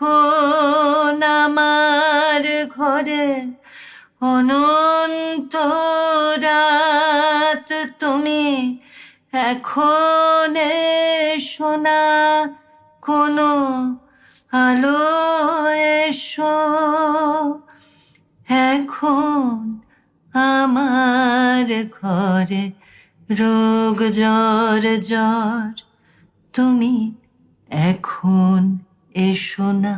এখন আমার ঘরে অনন্ত রাত। তুমি এখন এসো না, কোনো আলো এসো। এখন আমার ঘরে রোগ জ্বর জ্বর। তুমি এখন এসো না।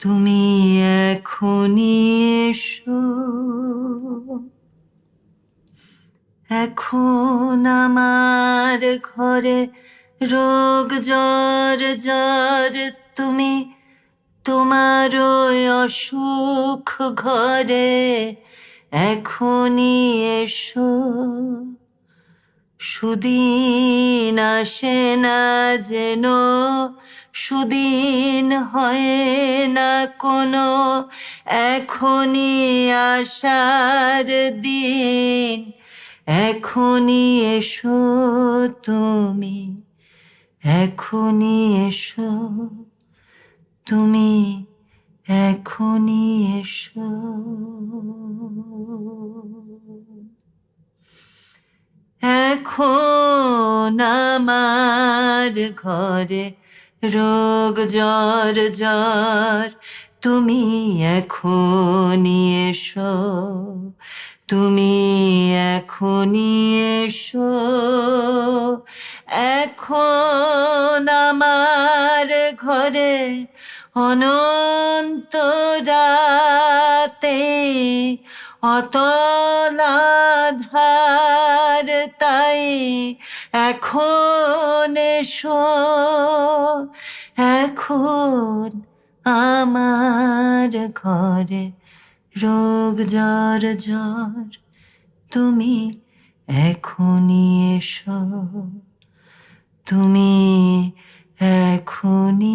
তুমি এখনই এসো। এখন আমার ঘরে রোগ জ্বর জ্বর, তুমি তোমার অসুখ ঘরে এখনই এসো। সুদিন আসে না যেন সুদিন হয় না কোনো এখনই আসার দিন। এখনই এসো তুমি, এখনই এসো তুমি, এখনই এসো। এখন আমার ঘরে রোগ জ্বর জ্বর, তুমি এখনই এসো, তুমি এখনই এসো। এখন আমার ঘরে অনন্ত রাতে অতল আধার তাই এখন এসো এখন আমার ঘরে রোগ জ্বর জ্বর তুমি এখনই এসো তুমি এখনই